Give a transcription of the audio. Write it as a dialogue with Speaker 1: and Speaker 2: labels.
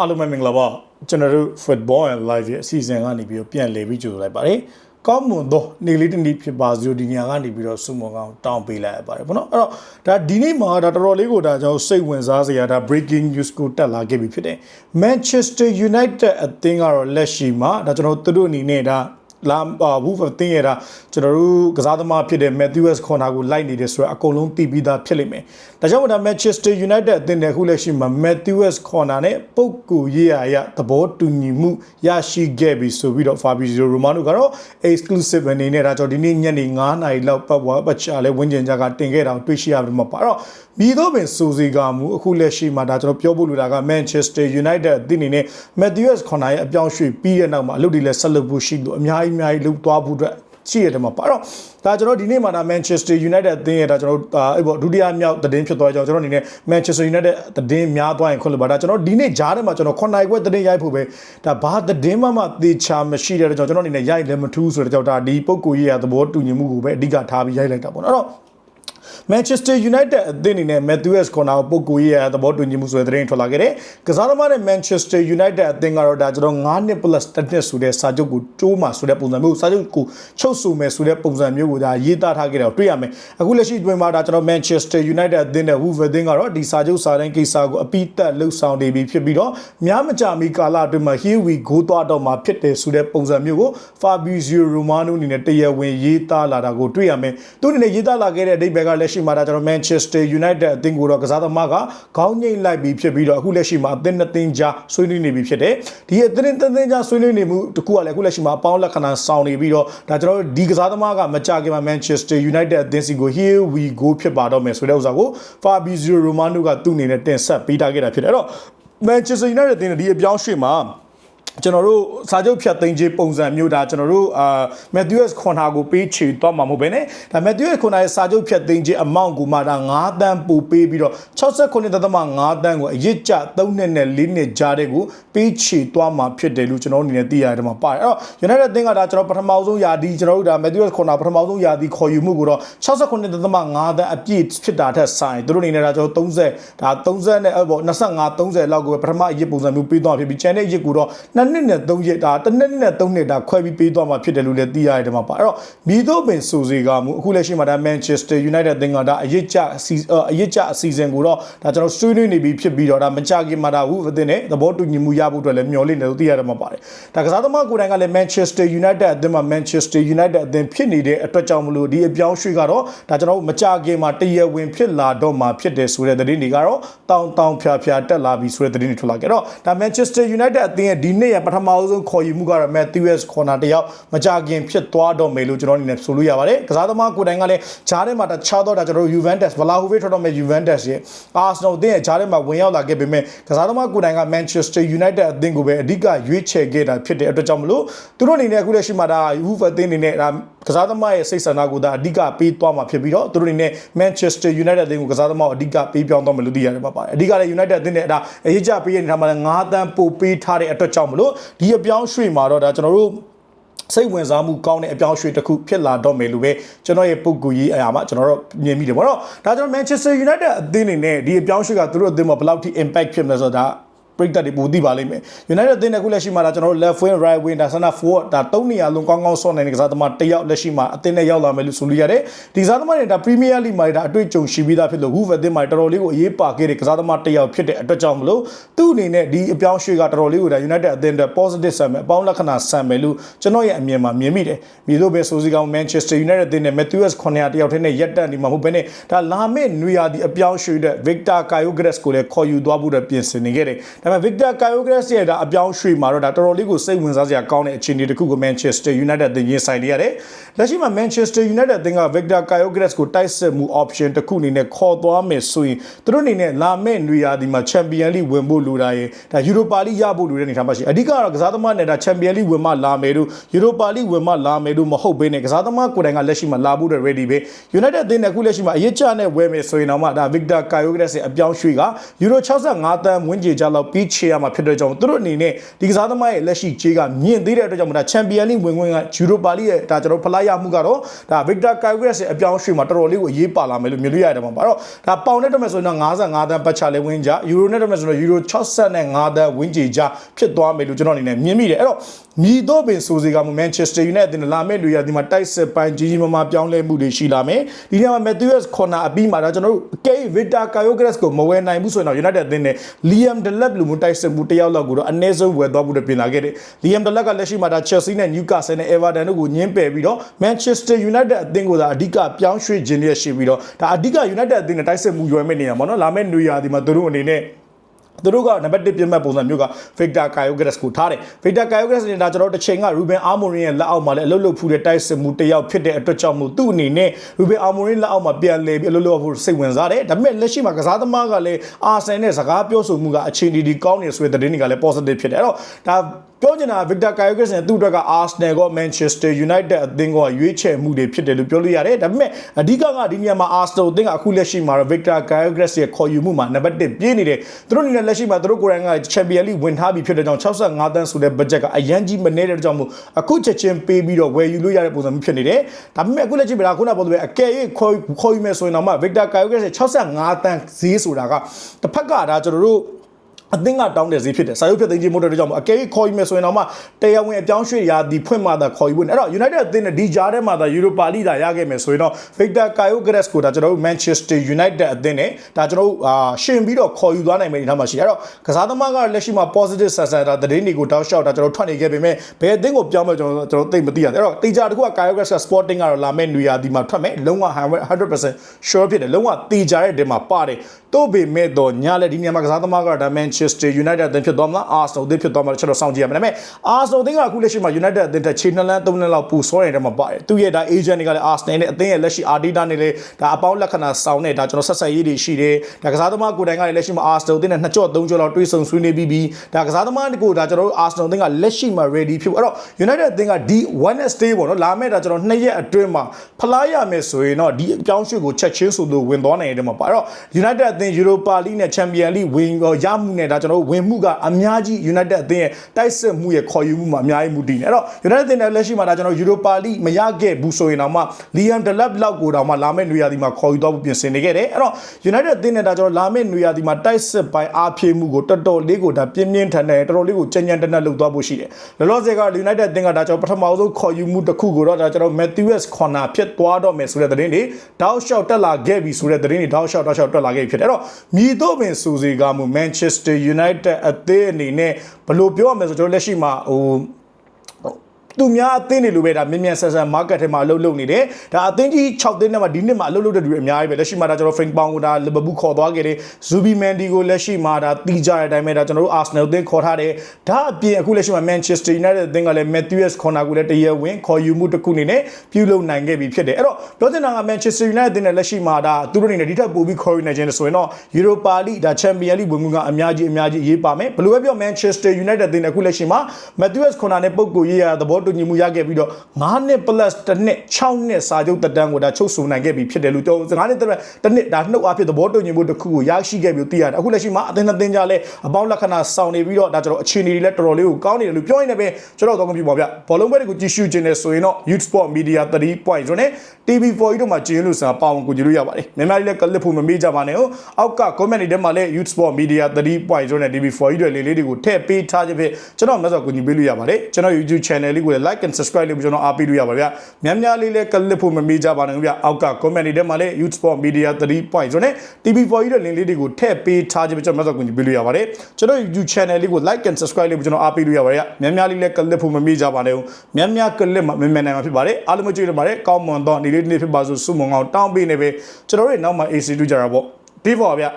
Speaker 1: အားလုံးပဲမင်္ဂလာပါကျွန်တော်တို့ football and live ရဲ့အစီအစဉ်ကနေပြီးတော့ပြန်လည်ပြီးကြိုဆိုလိုက်ပါတယ်ကောင်းမွန်သောနေ့လေးတစ်နေ့ဖြစ်ပါစို့ဒီညကနေပြီးတော့စုမုံကောင်းတောင်းပေးလိုက်ရပါတယ်ဗောနော်အဲ့တော့ဒါဒီနေ့မှာဒါတော်တော်လေးကိုဒါကျွန်တော်စိတ်ဝင်စားစရာဒါ breaking news ကိုတက်လာခဲ့ပြီဖြစ်တယ် Manchester United အသင်းကတော့လက်ရှိမှာဒါကျွန်တော်တို့တို့အနေနဲ့ဒါ လာဘူးဖတင်ရတာကျွန်တော်တို့ကစားသမားဖြစ်တဲ့ Matthews Corner ကိုလိုက်နေတယ်ဆိုတော့အကုန်လုံးသိပြီးသားဖြစ်လိမ့်မယ်။ဒါကြောင့်ဒါ Manchester United အသင်းနဲ့ခုလက်ရှိမှာ Matthews Corner နဲ့ပုတ်ကူရေးရရသဘောတူညီမှုရရှိခဲ့ပြီဆိုပြီးတော့ Fabrizio Romano ကတော့ exclusive အနေနဲ့ဒါကြောင့်ဒီနေ့ညနေ9:00နာရီလောက်ပတ်ဝါပတ်ချလဲဝင်းကျင်ကြကတင်ခဲ့တာကိုတွေ့ရှိရပြီမှာပါတော့မိတော့ပင်စူစီကမူအခုလက်ရှိမှာဒါကျွန်တော်ပြောဖို့လိုတာက Manchester United အသင်းအနေနဲ့ Matthews Corner ရဲ့အပြောင်းရွှေ့ပြီးတဲ့နောက်မှာအလုပ်တွေလည်းဆက်လုပ်ဖို့ရှိလို့အများကြီးအများကြီးလုပ်သွားဖို့အတွက်ရှိရတယ်မှာပါတော့ဒါကျွန်တော်ဒီနေ့မှာဒါ Manchester United အသင်းရဲ့ဒါကျွန်တော်အဲ့ပေါ့ဒုတိယမြောက်သတင်းဖြစ်သွားကြအောင်ကျွန်တော်အနေနဲ့ Manchester United သတင်းများသွားရင်ခွင့်လို့ပါဒါကျွန်တော်ဒီနေ့ဂျားထဲမှာကျွန်တော်9နိုင်ခွဲသတင်းရိုက်ဖို့ပဲဒါဘာသတင်းမှမသေချာမရှိတဲ့ကြောင့်ကျွန်တော်အနေနဲ့ရိုက်လည်းမထူးဆိုတဲ့ကြောင့်ဒါဒီပုံကိုရေးရသဘောတူညီမှုကိုပဲအဓိကထားပြီးရိုက်လိုက်တာပေါ့နော်အဲ့တော့ Manchester United အသင်းအနေနဲ့ Matthews Corner ကိုပုတ်ကိုရေးရသဘောတူညီမှုဆိုတဲ့သတင်းထွက်လာခဲ့တယ်။ကစားသမားနဲ့ Manchester United အသင်းကတော့ဒါကျွန်တော်9နှစ် plus တစ်နှစ်ဆိုတဲ့စာချုပ်ကိုတိုးမှဆိုတဲ့ပုံစံမျိုးစာချုပ်ကိုချုပ်ဆိုမယ်ဆိုတဲ့ပုံစံမျိုးကိုဒါရေးသားထားခဲ့တယ်တွေ့ရမယ်။အခုလက်ရှိတွင်မှာဒါကျွန်တော် Manchester United အသင်းနဲ့ Wolves အသင်းကတော့ဒီစာချုပ်စာတမ်းကိစ္စကိုအပိသက်လှုပ်ဆောင်နေပြီဖြစ်ပြီးတော့များမကြမီကာလအတွင်းမှာ Here we go သွားတော့မှာဖြစ်တယ်ဆိုတဲ့ပုံစံမျိုးကို Fabrizio Romano အနေနဲ့တရားဝင်ရေးသားလာတာကိုတွေ့ရမယ်။သူအနေနဲ့ရေးသားလာခဲ့တဲ့အဓိပ္ပာယ်ကလက်ရှိမှာဒါကျွန်တော် Manchester United အသင်းကိုတော့ကစားသမားကခေါင်းငိမ့်လိုက်ပြီးဖြစ်ပြီးတော့အခုလက်ရှိမှာအသင်းနှစ်သင်းကြားဆွေးနွေးနေပြီဖြစ်တယ်။ဒီအသင်းနှစ်သင်းကြားဆွေးနွေးနေမှုတခုကလည်းအခုလက်ရှိမှာအပေါင်းလက္ခဏာဆောင်နေပြီးတော့ဒါကျွန်တော်ဒီကစားသမားကမကြခင်မှာ Manchester United အသင်းစီကို here we go ဖြစ်ပါတော့မယ်ဆိုတဲ့ဥစ္စာကို Fabrizio Romano ကသူ့အနေနဲ့တင်ဆက်ပေးထားခဲ့တာဖြစ်တယ်။အဲ့တော့ Manchester United အသင်းဒီအပြောင်းရွှေ့မှာ ကျွန်တော်တို့စာချုပ်ဖြတ်သိမ်းခြင်းပုံစံမျိုးဒါကျွန်တော်တို့အာ Matthews Corner ကိုပေးချေတော့မှာမဟုတ်ဘဲねဒါ Matthews Corner ရဲ့စာချုပ်ဖြတ်သိမ်းခြင်း amount ကိုမှဒါ9တန်းပို့ပေးပြီးတော့69.5တန်းကိုအရစ်ကျ3နှစ်နဲ့4နှစ်ကြားတဲ့ကိုပေးချေသွားမှာဖြစ်တယ်လို့ကျွန်တော်အနေနဲ့သိရတယ်မှာပါတယ်အဲ့တော့ United အသင်းကဒါကျွန်တော်ပထမဆုံးယာဒီကျွန်တော်တို့ဒါ Matthews Corner ပထမဆုံးယာဒီခေါ်ယူမှုကိုတော့69.5တန်းအပြည့်ဖြစ်တာထက်ဆိုင်သူတို့အနေနဲ့ဒါကျွန်တော်30ဒါ30နဲ့ပေါ့25 30လောက်ကိုပထမအရစ်ပုံစံမျိုးပေးသွားဖြစ်ပြီးကျန်တဲ့အရစ်ကိုတော့နှစ်နှစ်နဲ့3ရက်ဒါတစ်နှစ်နဲ့3နှစ်ဒါခွဲပြီးပေးသွားမှာဖြစ်တယ်လို့လည်းသိရတယ်ဒီမှာပါအဲ့တော့မီတို့ပင်ဆိုစီကမှုအခုလက်ရှိမှာဒါ Manchester United အသင်းကဒါအရစ်ကျအစီအရစ်ကျအစီအစဉ်ကိုတော့ဒါကျွန်တော်ဆွေးနွေးနေပြီးဖြစ်ပြီးတော့ဒါမကြခင်မှာဒါဝူအသင်းနဲ့သဘောတူညီမှုရဖို့အတွက်လည်းမျှော်လင့်တယ်လို့သိရတယ်မှာပါတယ်ဒါကစားသမားကိုယ်တိုင်ကလည်း Manchester United အသင်းမှာ Manchester United အသင်းဖြစ်နေတဲ့အတွက်ကြောင့်မလို့ဒီအပြောင်းရွှေ့ကတော့ဒါကျွန်တော်မကြခင်မှာတရဝင်ဖြစ်လာတော့မှာဖြစ်တယ်ဆိုတဲ့သတင်းတွေကတော့တောင်းတောင်းဖြာဖြာတက်လာပြီဆိုတဲ့သတင်းတွေထွက်လာကြတော့ဒါ Manchester United အသင်းရဲ့ဒီနေ့ရပထမဆုံးခေါ်ယူမှုကတော့ Matthews Corner တယောက်မကြခင်ဖြစ်သွားတော့မယ်လို့ကျွန်တော်အနေနဲ့ဆိုလို့ရပါတယ်ကစားသမားကိုယ်တိုင်ကလည်းဂျားထဲမှာတခြားတော့ဒါကျွန်တော်တို့ Juventus Vlahovic ထွက်တော့မယ် Juventus ရဲ့ Arsenal အသင်းရဲ့ဂျားထဲမှာဝင်ရောက်လာခဲ့ပေမဲ့ကစားသမားကိုယ်တိုင်က Manchester United အသင်းကိုပဲအဓိကရွေးချယ်ခဲ့တာဖြစ်တဲ့အတွက်ကြောင့်မလို့သူတို့အနေနဲ့အခုလက်ရှိမှာဒါ Wolves အသင်းအနေနဲ့ဒါကစားသမားရဲ့စိတ်ဆန္ဒကိုဒါအဓိကပေးသွားမှာဖြစ်ပြီးတော့သူတို့အနေနဲ့ Manchester United အသင်းကိုကစားသမားကိုအဓိကပေးပြောင်းသွားမယ်လို့သိရတယ်ပါပါတယ်အဓိကလည်း United အသင်းနဲ့ဒါအရေးကြပေးရနေတာမှာလည်း9တန်းပို့ပေးထားတဲ့အတွက်ကြောင့်မလို့ဒီအပြောင်းရွှေ့မှာတော့ဒါကျွန်တော်တို့စိတ်ဝင်စားမှုကောင်းတဲ့အပြောင်းရွှေ့တစ်ခုဖြစ်လာတော့မယ်လို့ပဲကျွန်တော်ရဲ့ပုံကူကြီးအရာမှာကျွန်တော်တို့မြင်မိတယ်ပေါ့နော်ဒါကျွန်တော် Manchester United အသင်းအနေနဲ့ဒီအပြောင်းရွှေ့ကသူတို့အသင်းမှာဘယ်လောက်ထိ impact ဖြစ်မလဲဆိုတော့ဒါ ပရိသတ်တွေပိုသိပါလိမ့်မယ် United အသင်းနဲ့ခုလက်ရှိမှာဒါကျွန်တော်တို့ left wing right wing ဒါ center forward ဒါ၃နေရာလုံးကောင်းကောင်းဆော့နေတဲ့ကစားသမားတစ်ယောက်လက်ရှိမှာအသင်းနဲ့ရောက်လာမယ်လို့ဆိုလို့ရတယ်ဒီကစားသမားတွေဒါ Premier League မှာဒါအတွေ့အကြုံရှိပြီးသားဖြစ်လို့ Wolves အသင်းမှာတော်တော်လေးကိုအရေးပါခဲ့တဲ့ကစားသမားတစ်ယောက်ဖြစ်တဲ့အတွက်ကြောင့်မလို့သူ့အနေနဲ့ဒီအပြောင်းရွှေ့ကတော်တော်လေးကိုဒါ United အသင်းအတွက် positive ဆန်မယ်အပေါင်းလက္ခဏာဆန်မယ်လို့ကျွန်တော်ရဲ့အမြင်မှာမြင်မိတယ်မြေတို့ပဲဆိုစီကောင် Manchester United အသင်းနဲ့ Matthews 900တယောက်ထင်းနဲ့ရက်တက်နေမှာမဟုတ်ဘဲနဲ့ဒါလာမယ့်နွေရာသီအပြောင်းရွှေ့တဲ့ Victor Kyogeres ကိုလည်းခေါ်ယူသွားဖို့အတွက်ပြင်ဆင်နေခဲ့တယ်ဒါပေမဲ့ Victor Kyogeres ဂရက်စ်ရဲ့ဒါအပြောင်းရွှေ့မှာတော့ဒါတော်တော်လေးကိုစိတ်ဝင်စားစရာကောင်းတဲ့အခြေအနေတစ်ခုကို Manchester United တင်ရင်ဆိုင်နေရတယ်။လက်ရှိမှာ Manchester United တင်က Victor Kyogeres ကိုတိုက်စစ်မှု option တစ်ခုအနေနဲ့ခေါ်သွားမယ်ဆိုရင်သူတို့အနေနဲ့လာမယ့်နွေရာသီမှာ Champion League ဝင်ဖို့လိုတာရဲ့ဒါ Europa League ရဖို့လိုတဲ့အနေအထားမှာရှိအဓိကတော့ကစားသမားနဲ့ဒါ Champion League ဝင်မှလာမယ်လို့ Europa League ဝင်မှလာမယ်လို့မဟုတ်ဘဲနဲ့ကစားသမားကိုယ်တိုင်ကလက်ရှိမှာလာဖို့တဲ့ ready ပဲ United တင်တဲ့အခုလက်ရှိမှာအရေးချနဲ့ဝယ်မယ်ဆိုရင်တော့မှဒါ Victor Kyogeres ရဲ့အပြောင်းရွှေ့က Euro 65တန်းဝန်းကျင်ကြလောက်ပြပြီးချေရမှာဖြစ်တဲ့ကြောင့်သူတို့အနေနဲ့ဒီကစားသမားရဲ့လက်ရှိခြေကမြင့်သေးတဲ့အတွက်ကြောင့်ဒါချန်ပီယံလိဝင်ဝင်ကယူရိုပါလိရဲ့ဒါကျွန်တော်ဖလားရမှုကတော့ဒါဗစ်တာကာဂရက်ရဲ့အပြောင်းအရွှေ့မှာတော်တော်လေးကိုအရေးပါလာမယ်လို့မြင်လို့ရတယ်မှာပါတော့ဒါပေါင်နဲ့တက်မယ်ဆိုရင်တော့55တန်းပတ်ချလေးဝင်းကြယူရိုနဲ့တက်မယ်ဆိုတော့ယူရို65တန်းဝင်းကြေကြဖြစ်သွားမယ်လို့ကျွန်တော်အနေနဲ့မြင်မိတယ်အဲ့တော့မြည်တော့ပင်ဆိုစီကမှမန်ချက်စတာယူနိုက်တက်လာမယ့်လူရဒီမှာတိုက်စစ်ပိုင်းကြီးကြီးမားမားပြောင်းလဲမှုတွေရှိလာမယ်ဒီနေရာမှာမက်သီးယပ်စ်ခေါ်နာအပြီးမှာဒါကျွန်တော်တို့ကေဗစ်တာကာယိုဂရက်စ်ကိုမဝယ်နိုင်ဘူးဆိုရင်တော့ United အသင်းနဲ့ Liam Delap လူမျိုးတိုက်စစ်မှုတယောက်လောက်ကိုတော့အနည်းဆုံးဝယ်သွားဖို့ပြင်လာခဲ့တယ် Liam Delap ကလက်ရှိမှာဒါ Chelsea နဲ့ Newcastle နဲ့ Everton တို့ကိုညှင်းပယ်ပြီးတော့ Manchester United အသင်းကိုသာအဓိကပြောင်းရွှေ့ခြင်းရရှိပြီးတော့ဒါအဓိက United အသင်းနဲ့တိုက်စစ်မှုရွယ်မဲ့နေရမှာเนาะလာမယ့်နွေရာသီမှာသူတို့အနေနဲ့ သူတို့ကနံပါတ်1ပြတ်မှတ်ပုံစံမျိုးက Victor Kyogeres ကိုထားတယ် Victor Kyogeres နေတာကျွန်တော်တစ်ချိန်က Ruben Amorim ရဲ့လက်အောက်မှာလည်းအလုပ်လုပ်ဖူးတဲ့တိုက်စစ်မှုတစ်ယောက်ဖြစ်တဲ့အတွက်ကြောင့်မို့သူ့အနေနဲ့ Ruben Amorim လက်အောက်မှာပြန်လည်ပြီးအလုပ်လုပ်ဖို့စိတ်ဝင်စားတယ်ဒါပေမဲ့လက်ရှိမှာကစားသမားကလည်း Arsenal နဲ့စကားပြောဆိုမှုကအခြေအနေဒီကောင်းနေဆိုတဲ့သတင်းတွေကလည်း positive ဖြစ်တယ်အဲ့တော့ဒါပြောချင်တာ Victor Kyogeres နဲ့သူ့အတွက်က Arsenal က Manchester United အသင်းကရွေးချယ်မှုတွေဖြစ်တယ်လို့ပြောလို့ရတယ်ဒါပေမဲ့အဓိကကဒီနေရာမှာ Arsenal အသင်းကအခုလက်ရှိမှာတော့ Victor Kyogeres ရဲ့ခေါ်ယူမှုမှာနံပါတ်1ပြည့်နေတယ်သူတို့အနေနဲ့လက်ရှိမှာသူတို့ကိုယ်တိုင်က Champions League ဝင်ထားပြီဖြစ်တဲ့ကြောင့်65တန်းဆိုတဲ့ budget ကအရန်ကြီးမနေတဲ့ကြောင့်မို့အခုချက်ချင်းပေးပြီးတော့ဝယ်ယူလို့ရတဲ့ပုံစံမျိုးဖြစ်နေတယ်ဒါပေမဲ့အခုလက်ရှိမှာခုနကပြောသလိုပဲအကယ်၍ခေါ်ခေါ်ယူမယ်ဆိုရင်တော့မှ Victor Kyogeres ရဲ့65တန်းဈေးဆိုတာကတစ်ဖက်ကဒါကျွန်တော်တို့ အသင်းကတောင်းတဲ့ဈေးဖြစ်တယ်စာရုပ်ဖြစ်သိမ်းခြင်းမို့တဲ့ကြောင့်အကယ်၍ခေါ်ယူမယ်ဆိုရင်တော့မှတရားဝင်အပြောင်းရွှေ့ရာဒီဖွင့်မှသာခေါ်ယူဖို့အဲ့တော့ United အသင်းနဲ့ဒီကြားထဲမှာသာ Europa League သာရခဲ့မယ်ဆိုရင်တော့ Victor Kyogeres ကိုဒါကျွန်တော်တို့ Manchester United အသင်းနဲ့ဒါကျွန်တော်တို့အာရှင်ပြီးတော့ခေါ်ယူသွားနိုင်မယ့်အနေအထားမှာရှိတယ်အဲ့တော့ကစားသမားကလက်ရှိမှာ positive ဆန်ဆန်ဒါသတင်းတွေကိုတောက်လျှောက်ဒါကျွန်တော်ထွက်နေခဲ့ပေမဲ့ဘယ်အသင်းကိုပြောင်းမယ်ကျွန်တော်ကျွန်တော်သိမသိရတယ်အဲ့တော့တေချာတခုက Kyogeres က Sporting ကတော့လာမယ့်နေရာဒီမှာထွက်မယ်လုံးဝ100% sure ဖြစ်တယ်လုံးဝတေချာတဲ့ဒီမှာပါတယ်တို့ပေမဲ့တော့ညလည်းဒီနေရာမှာကစားသမားကဒါ Manchester United အသင်းဖြစ်သွားမလား Arsenal အသင်းဖြစ်သွားမလားကျွန်တော်စောင့်ကြည့်ရမယ်ဒါပေမဲ့ Arsenal အသင်းကအခုလက်ရှိမှာ United အသင်းတက်ခြေနှစ်လန်းသုံးလန်းလောက်ပူစောနေတဲ့မှာပါတယ်သူရဲ့ဒါ agent တွေကလည်း Arsenal နဲ့အသင်းရဲ့လက်ရှိ Arteta နဲ့လည်းဒါအပေါင်းလက္ခဏာဆောင်တဲ့ဒါကျွန်တော်ဆက်ဆက်ရေးတွေရှိတယ်ဒါကစားသမားကိုယ်တိုင်ကလည်းလက်ရှိမှာ Arsenal အသင်းနဲ့နှစ်ကြော့သုံးကြော့လောက်တွေးဆုံဆွေးနွေးပြီးပြီးဒါကစားသမားကိုဒါကျွန်တော်တို့ Arsenal အသင်းကလက်ရှိမှာ ready ဖြစ်အဲ့တော့ United အသင်းကဒီ Wednesday ပေါ့နော်လာမယ့်ဒါကျွန်တော်နှစ်ရက်အတွင်းမှာဖလားရမယ်ဆိုရင်တော့ဒီအပြောင်းရွှေ့ကိုချက်ချင်းဆိုလို့ဝင်သွားနိုင်တယ်မှာပါအဲ့တော့ United အသင်း Europa League နဲ့ Champions League ဝင်ရမှုနဲ့ဒါကျွန်တော်တို့ဝင်မှုကအများကြီး United အသင်းရဲ့တိုက်စစ်မှုရဲ့ခေါ်ယူမှုမှာအများကြီးမူတည်နေအဲ့တော့ United အသင်းနဲ့လက်ရှိမှာဒါကျွန်တော် Europa League မရခဲ့ဘူးဆိုရင်တော့မှ Liam Delap လောက်ကိုတော့မှလာမယ့်နွေရာသီမှာခေါ်ယူတော့ပြင်ဆင်နေခဲ့တယ်အဲ့တော့ United အသင်းနဲ့ဒါကျွန်တော်လာမယ့်နွေရာသီမှာတိုက်စစ်ပိုင်းအားဖြည့်မှုကိုတော်တော်လေးကိုဒါပြင်းပြင်းထန်ထန်တော်တော်လေးကိုကြံ့ကြံ့တနက်လုပ်သွားဖို့ရှိတယ်လောလောဆယ်က United အသင်းကဒါကျွန်တော်ပထမဆုံးခေါ်ယူမှုတစ်ခုကိုတော့ဒါကျွန်တော် Matthews Corner ဖြစ်သွားတော့မယ်ဆိုတဲ့သတင်းတွေတောက်လျှောက်တက်လာခဲ့ပြီဆိုတဲ့သတင်းတွေတောက်လျှောက်တောက်လျှောက်တက်လာခဲ့ပြီဖြစ်တယ်အဲ့တော့မြည်တော့ပင်စူစီကမှု Manchester United အသင်းအနေနဲ့ဘယ်လိုပြောရမလဲဆိုတော့လက်ရှိမှာဟို သူများအသင်းတွေလိုပဲဒါမြင်မြန်ဆန်ဆန် market ထဲမှာအလုပ်လုပ်နေတယ်ဒါအသင်းကြီး6သင်းထဲမှာဒီနှစ်မှာအလုပ်လုပ်တဲ့လူတွေအများကြီးပဲလက်ရှိမှာဒါကျွန်တော် Frank Pound ကိုဒါလီဗာပူးခေါ်သွားခဲ့တယ် Zubi Mendy ကိုလက်ရှိမှာဒါတီးကြတဲ့အတိုင်းပဲဒါကျွန်တော်တို့ Arsenal အသင်းခေါ်ထားတယ်ဒါအပြင်အခုလက်ရှိမှာ Manchester United အသင်းကလည်း Matthews Corner ကိုလည်းတရဝင်ခေါ်ယူမှုတစ်ခုအနေနဲ့ပြုလုပ်နိုင်ခဲ့ပြီဖြစ်တယ်အဲ့တော့ပြောချင်တာက Manchester United အသင်းနဲ့လက်ရှိမှာဒါသူတို့အနေနဲ့ဒီထက်ပိုပြီးခေါ်ယူနိုင်ခြင်းဆိုရင်တော့ Europa League ဒါ Champions League ဝင်မှုကအများကြီးအများကြီးရေးပါမယ်ဘယ်လိုပဲပြော Manchester United အသင်းအခုလက်ရှိမှာ Matthews Corner နဲ့ပုံကိုရေးရသဘောတူညီမှုရခဲ့ပြီးတော့9နှစ် plus တစ်နှစ်6နှစ်စာချုပ်တက်တန်းကိုဒါချုပ်ဆိုနိုင်ခဲ့ပြီဖြစ်တယ်လို့ပြော9နှစ်တစ်နှစ်ဒါနှုတ်အဖြစ်သဘောတူညီမှုတစ်ခုကိုရရှိခဲ့ပြီးသိရတယ်အခုလက်ရှိမှာအသင်းအသင်းကြလဲအပေါင်းလက္ခဏာဆောင်နေပြီးတော့ဒါကျွန်တော်အခြေအနေတွေလည်းတော်တော်လေးကိုကောင်းနေတယ်လို့ပြောရင်းနဲ့ပဲကျွန်တော်တော့ကပြပါဗျဘောလုံးပွဲတွေကိုကြည့်ရှုခြင်းနဲ့ဆိုရင်တော့ Youth Sport Media 3.0နဲ့ TV4 တို့မှာကျင်းလို့စာပါဝင်ကိုကြည့်လို့ရပါတယ်မြန်မာပြည်လည်းကလစ်ဖို့မမေ့ကြပါနဲ့ဟုတ်အောက်က comment တွေထဲမှာလည်း Youth Sport Media 3.0နဲ့ TV4 တွေလေးလေးတွေကိုထည့်ပေးထားခြင်းဖြစ်ကျွန်တော်မျက်စောကိုကြည့်ပေးလို့ရပါတယ်ကျွန်တော် YouTube channel လေးကိုလည်း like and subscribe လုပ်ပြီးကျွန်တော်အားပေးလို့ရပါဗျာများများလေးလည်းကလစ်ဖို့မမေ့ကြပါနဲ့ဗျအောက်က comment တွေထဲမှာလည်း Youth Sport Media 3.0နဲ့ TV4 တွေလင်းလေးတွေကိုထည့်ပေးထားခြင်းဖြစ်ကျွန်တော်မျက်စောကိုကြည့်ပေးလို့ရပါတယ်ကျွန်တော် YouTube channel လေးကို like and subscribe လုပ်ပြီးကျွန်တော်အားပေးလို့ရပါဗျာများများလေးလည်းကလစ်ဖို့မမေ့ကြပါနဲ့များများကလစ်မှမမြန်နိုင်မှာဖြစ်ပါတယ်အားလုံးမကြည့်ရပါတယ်ကောင်းမွန်သောနေ့လေးနေ့ဖြစ်ပါစို့ဆုမွန်အောင်တောင်းပေးနေပဲကျွန်တော်တို့နောက်မှ AC တူကြတာပေါ့ဒီပေါ်ဗျာ